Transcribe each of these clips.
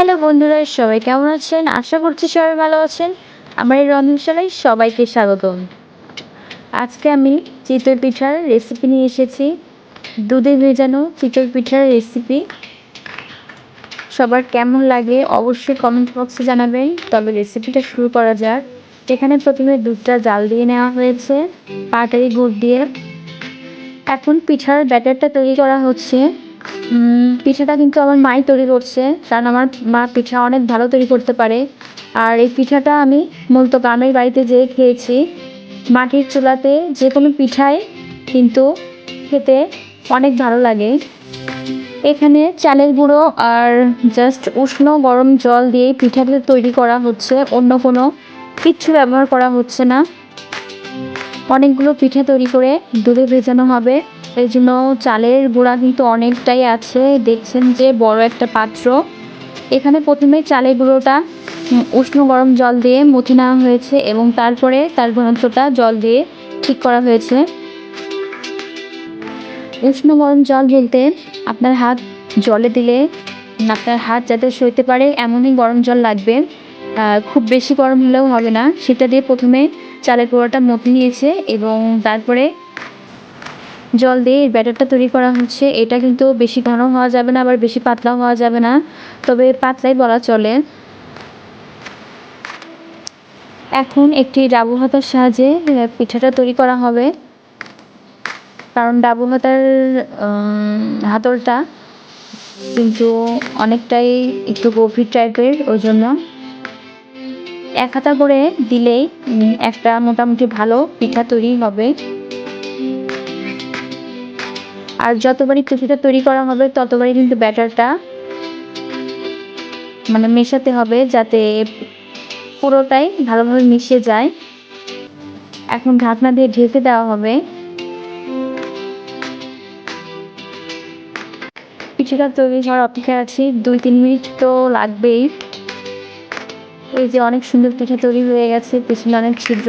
Hello বন্ধুরা, সবাই কেমন আছেন? আশা করছি সবাই ভালো আছেন। আমার এই রন্ধনশালায় সবাইকে স্বাগতম। আজকে আমি চিতই পিঠার রেসিপি নিয়ে এসেছি। দুধে ভেজানো চিতই পিঠার রেসিপি সবার কেমন লাগে অবশ্যই কমেন্ট বক্সে জানাবেন। তবে রেসিপিটা শুরু করা যাক। এখানে প্রথমে দুধটা জাল দিয়ে নেওয়া হয়েছে, পাটারি গুড় দিয়ে। এখন পিঠার ব্যাটারটা তৈরি করা হচ্ছে। পিঠাটা কিন্তু আমার মাই তৈরি করছে। কারণ আমার মা পিঠা অনেক ভালো তৈরি করতে পারে। আর এই পিঠাটা আমি মূলত গ্রামের বাড়িতে যেয়ে খেয়েছি। মাটির চুলাতে যে কোনো পিঠাই কিন্তু খেতে অনেক ভালো লাগে। এখানে চালের গুঁড়ো আর জাস্ট উষ্ণ গরম জল দিয়ে পিঠাটা তৈরি করা হচ্ছে। অন্য কোনো কিচ্ছু ব্যবহার করা হচ্ছে না। অনেকগুলো পিঠে তৈরি করে দুধে ভেজানো হবে। এই জন্য চালের গুঁড়া কিন্তু অনেকটাই আছে। দেখছেন যে বড় একটা পাত্র। এখানে প্রথমে চালের গুঁড়োটা উষ্ণ গরম জল দিয়ে মুথে নেওয়া হয়েছে এবং তারপরে তার ঘনত্বটা জল দিয়ে ঠিক করা হয়েছে। উষ্ণ গরম জল বলতে আপনার হাত জলে দিলে আপনার হাত যাতে সইতে পারে, এমনই গরম জল লাগবে। খুব বেশি গরম হলেও হবে না। সেটা দিয়ে প্রথমে চালের গুঁড়োটা মথে নিয়েছে এবং তারপরে জল দিয়ে এই ব্যাটারটা তৈরি করা হচ্ছে। এটা কিন্তু বেশি ঘন হওয়া যাবে না, আবার বেশি পাতলাও হওয়া যাবে না। তবে পাতলাই বলা চলে। এখন একটি ডাবু হাতার সাহায্যে পিঠাটা তৈরি করা হবে। কারণ ডাবু হাতার হাতলটা কিন্তু অনেকটাই একটু গভীর টাইপের, ওই জন্য এক হাতা করে দিলেই একটা মোটামুটি ভালো পিঠা তৈরি হবে। আর যতবারই পিঠাটা তৈরি করা হবে, ততবারই কিন্তু ব্যাটারটা মানে মেশাতে হবে যাতে পুরোটাই ভালোভাবে মিশে যায়। এখন ঢাকনা দিয়ে ঢেকে দেওয়া হবে। পিঠাটা তৈরি হওয়ার অপেক্ষায় আছি, দুই তিন মিনিট তো লাগবেই। এই যে অনেক সুন্দর পিঠা তৈরি হয়ে গেছে, পিছনে অনেক ছিদ্র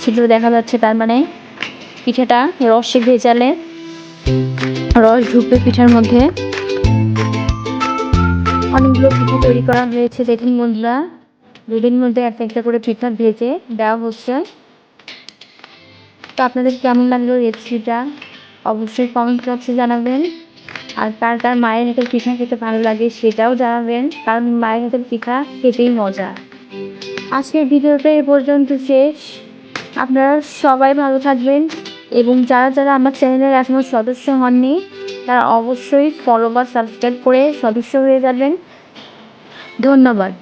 ছিদ্র দেখা যাচ্ছে তার মানে। পিঠাটা রসে ভেজালে। রস ঢুকবে পিঠার মধ্যে। অনেকগুলো পিঠা তৈরি করা হয়েছে, দেখুন বন্ধুরা। দুদিন মধ্যে একটা একটা করে পিঠা ভেজে দেওয়া হচ্ছে। তো আপনাদের কেমন লাগল রেসিপিটা অবশ্যই কমেন্ট বক্সে জানাবেন। আর কার কার মায়ের হাতের পিঠা খেতে ভালো লাগে সেটাও জানাবেন, কারণ মায়ের হাতের পিঠা খেতেই মজা। আজকের ভিডিওটা এ পর্যন্ত শেষ। আপনারা সবাই ভালো থাকবেন। এবং যারা যারা আমার চ্যানেলের এখনও সদস্য হননি, তারা অবশ্যই ফলো বা সাবস্ক্রাইব করে সদস্য হয়ে যাবেন। ধন্যবাদ।